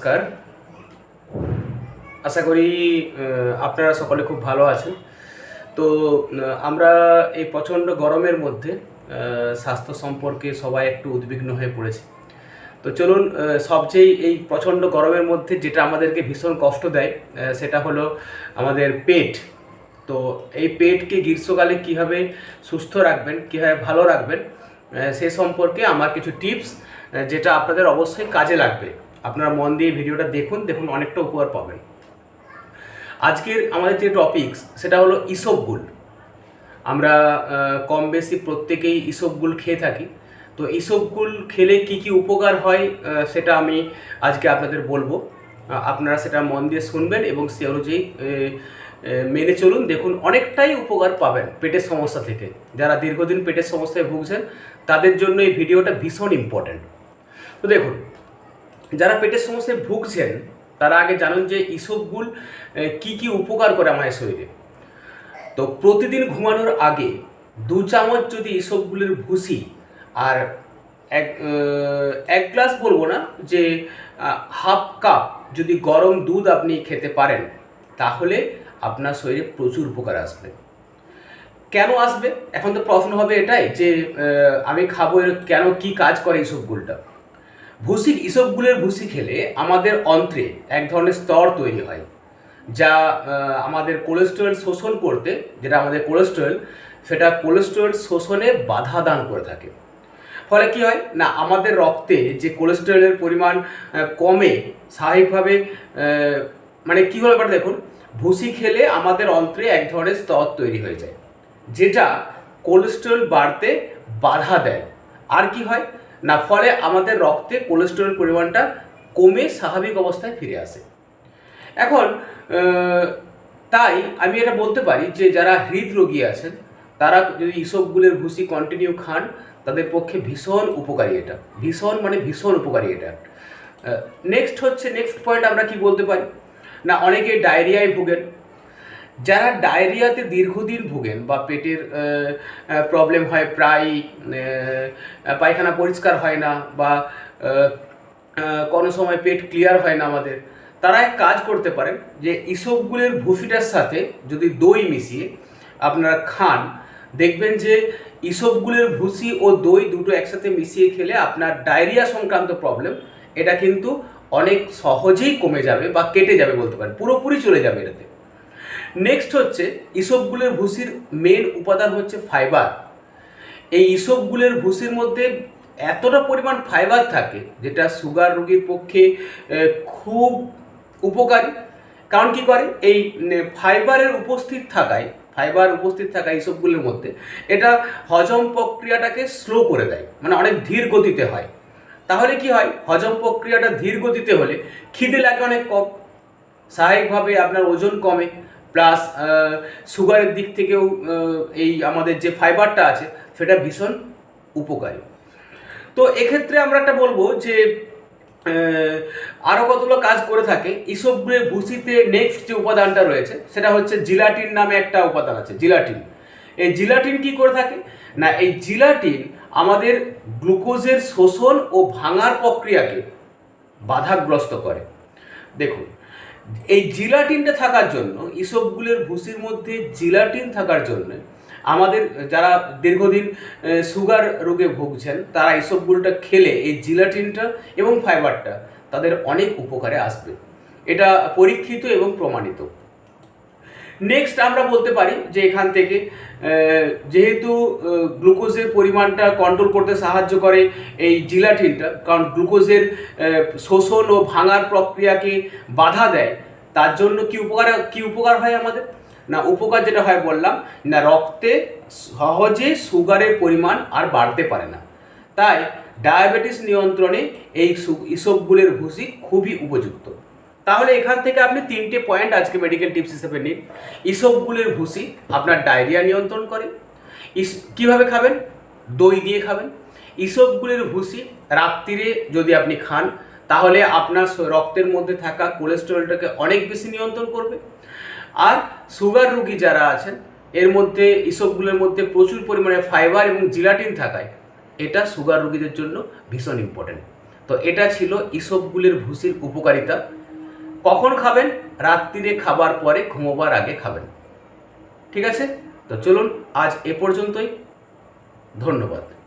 নমস্কার। আশা করি আপনারা সকলে খুব ভালো আছেন। তো আমরা এই প্রচণ্ড গরমের মধ্যে স্বাস্থ্য সম্পর্কে সবাই একটু উদ্বিগ্ন হয়ে পড়েছে। তো চলুন সবচেয়ে এই প্রচণ্ড গরমের মধ্যে যেটা আমাদেরকে ভীষণ কষ্ট দেয় সেটা হলো আমাদের পেট। তো এই পেটকে গ্রীষ্মকালে কীভাবে সুস্থ রাখবেন, কীভাবে ভালো রাখবেন সে সম্পর্কে আমার কিছু টিপস যেটা আপনাদের অবশ্যই কাজে লাগবে। আপনারা মন দিয়ে ভিডিওটা দেখুন দেখুন অনেকটা উপকার পাবেন। আজকের আমাদের যে টপিকস সেটা হলো ইসবগুল আমরা কম বেশি প্রত্যেকেই ইসবগুল খেয়ে থাকি। তো ইসবগুল খেলে কি কি উপকার হয় সেটা আমি আজকে আপনাদের বলব। আপনারা সেটা মন দিয়ে শুনবেন এবং সে অনুযায়ী মেনে চলুন, দেখুন অনেকটাই উপকার পাবেন পেটের সমস্যা থেকে। যারা দীর্ঘদিন পেটের সমস্যায় ভুগছেন, তাদের জন্য এই ভিডিওটা ভীষণ ইম্পর্ট্যান্ট তো দেখুন যারা পেটের সমস্যায় ভুগছেন, তারা আগে জানুন যে ইসবগুল কি কি উপকার করে আমাদের শরীরে। তো প্রতিদিন ঘুমানোর আগে দু চামচ যদি ইসবগুলের ভুসি আর এক এক গ্লাস বলব না, যে হাফ কাপ যদি গরম দুধ আপনি খেতে পারেন, তাহলে আপনার শরীরে প্রচুর উপকার আসবে। কেন আসবে? এখন তো প্রশ্ন হবে এটাই যে আমি খাব এর কেন কি কাজ করে ইসবগুলটা? ভুসি ইসবগুলের ভুসি খেলে আমাদের অন্ত্রে এক ধরনের স্তর তৈরি হয়, যা আমাদের কোলেস্টেরল শোষণ করতে, যেটা আমাদের কোলেস্টেরল সেটা কোলেস্টেরল শোষণে বাধা দান করে থাকে। ফলে কি হয়? না, আমাদের রক্তে যে কোলেস্টেরলের পরিমাণ কমে, স্বাভাবিকভাবে মানে কী হলো ব্যাপারটা দেখুন, ভুসি খেলে আমাদের অন্ত্রে এক ধরনের স্তর তৈরি হয়ে যায়, যেটা কোলেস্টেরল বাড়তে বাধা দেয়। আর কি হয়? না, ফলে আমাদের রক্তে কোলেস্টেরল পরিমাণটা কমে স্বাভাবিক অবস্থায় ফিরে আসে। এখন তাই আমি এটা বলতে পারি যে, যারা হৃদরোগী আছেন, তারা যদি ইসবগুলের ভুসি কন্টিনিউ খান, তাদের পক্ষে ভীষণ উপকারী এটা। ভীষণ মানে ভীষণ উপকারী এটা। নেক্সট হচ্ছে নেক্সট পয়েন্ট আমরা কি বলতে পারি? না, অনেকে ডায়রিয়ায় ভোগেন। যারা ডায়রিয়াতে দীর্ঘদিন ভোগেন বা পেটের প্রবলেম হয়, প্রায় পায়খানা পরিষ্কার হয় না বা কোনো সময় পেট ক্লিয়ার হয় না আমাদের, তারা এক কাজ করতে পারেন যে ইসবগুলের ভুসিটার সাথে যদি দই মিশিয়ে আপনারা খান, দেখবেন যে ইসবগুলের ভুসি ও দই দুটো একসাথে মিশিয়ে খেলে আপনার ডায়রিয়া সংক্রান্ত প্রবলেম এটা কিন্তু অনেক সহজেই কমে যাবে বা কেটে যাবে বলতে পারেন, পুরোপুরি চলে যাবে এটাতে। নেক্সট হচ্ছে ইসবগুলের ভুসির মেন উপাদান হচ্ছে ফাইবার এই ইসবগুলের ভুসির মধ্যে এতটা পরিমাণ ফাইবার থাকে, যেটা সুগার রোগীর পক্ষে খুব উপকারী। কারণ কি করে? এই ফাইবারের উপস্থিত থাকায় ফাইবার উপস্থিত থাকা ইসবগুলোর মধ্যে, এটা হজম প্রক্রিয়াটাকে স্লো করে দেয় মানে অনেক ধীর গতিতে হয়। তাহলে কি হয়? হজম প্রক্রিয়াটা ধীর গতিতে হলে খিদে লাগে অনেক কম। স্বাভাবিকভাবে আপনার ওজন কমে প্লাস সুগারের দিক থেকেও এই আমাদের যে ফাইবারটা আছে, সেটা ভীষণ উপকারী। তো এক্ষেত্রে আমরা একটা বলব যে আরও কতগুলো কাজ করে থাকে ইসবগুলের ভুসিতে নেক্সট যে উপাদানটা রয়েছে, সেটা হচ্ছে জিলাটিন নামে একটা উপাদান আছে, জিলাটিন। এই জিলাটিন কি করে থাকে? না, এই জিলাটিন আমাদের গ্লুকোজের শোষণ ও ভাঙার প্রক্রিয়াকে বাধাগ্রস্ত করে। দেখুন এই জিলাটিনটা থাকার জন্য, ইসবগুলের ভুসির মধ্যে জিলাটিন থাকার জন্য আমাদের যারা দীর্ঘদিন সুগার রোগে ভুগছেন, তারা ইসবগুলটা খেলে এই জিলাটিনটা এবং ফাইবারটা তাদের অনেক উপকারে আসবে। এটা পরীক্ষিত এবং প্রমাণিত। নেক্সট আমরা বলতে পারি যে এখান থেকে যেহেতু গ্লুকোজের পরিমাণটা কন্ট্রোল করতে সাহায্য করে এই জিলাটিনটা, কারণ গ্লুকোজের শোষণ ও ভাঙার প্রক্রিয়াকে বাধা দেয়, তার জন্য কি উপকার কি উপকার হয় আমাদের? না, উপকার যেটা হয় বললাম, না, রক্তে সহজে সুগারের পরিমাণ আর বাড়তে পারে না। তাই ডায়াবেটিস নিয়ন্ত্রণে এই ইসবগুলের ভুসি খুবই উপযুক্ত। তাহলে এখান থেকে আপনি তিনটে পয়েন্ট আজকে মেডিকেল টিপস হিসেবে নিন। ইসবগুলের ভুসি, আপনার ডায়রিয়া নিয়ন্ত্রণ করে। ইস, কীভাবে খাবেন? দই দিয়ে খাবেন। ইসবগুলের ভুসি রাত্রিরে যদি আপনি খান, তাহলে আপনার রক্তের মধ্যে থাকা কোলেস্টেরলটাকে অনেক বেশি নিয়ন্ত্রণ করবে। আর সুগার রুগী যারা আছেন, এর মধ্যে ইসবগুলোর মধ্যে প্রচুর পরিমাণে ফাইবার এবং জিলাটিন থাকায়, এটা সুগার রুগীদের জন্য ভীষণ ইম্পর্টেন্ট তো এটা ছিল ইসবগুলির ভুসির উপকারিতা। কখন খাবেন? রাত্রিরে খাবার পরে ঘুমোবার আগে খাবেন। ঠিক আছে? তো চলুন, আজ এ পর্যন্তই। ধন্যবাদ।